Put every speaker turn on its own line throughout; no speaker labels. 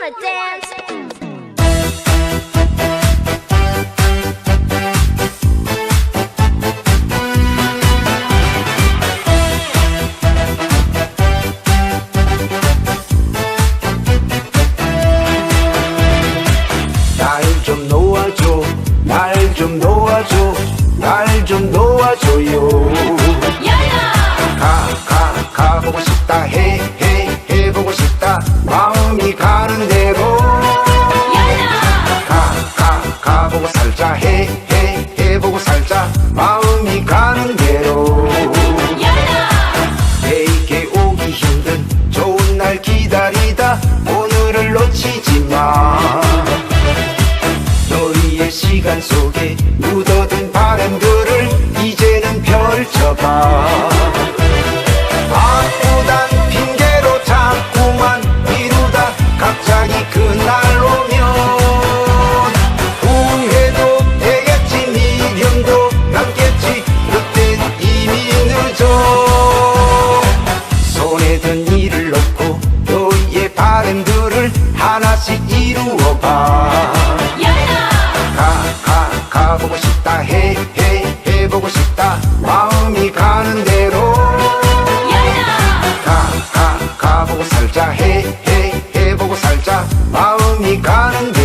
wanna dance.
날 좀 놓아줘 날 좀 놓아줘요 바쁘단 핑계로 자꾸만 미루다 갑자기 그날 오면 후회도 되겠지 미련도 남겠지 그땐 이미 늦어. 손에 든 일을 놓고 너의 바램들을 하나씩 이루어봐. 살자 해해해 보고 살자. 마음이 가는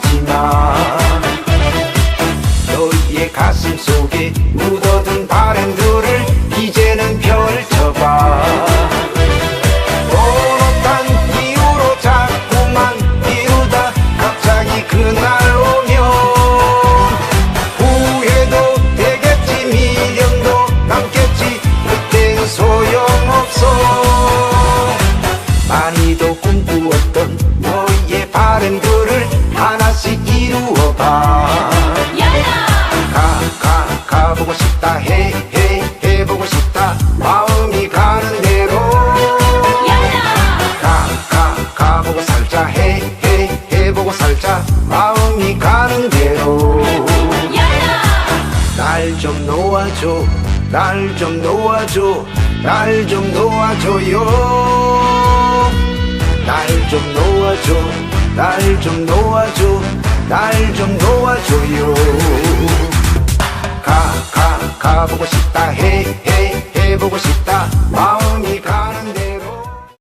하지만 너희의 가슴 속 놓아줘. 날 좀 놓아줘. 날 좀 놓아줘요. 날 좀 놓아줘. 날 좀 놓아줘. 날 좀 놓아줘요.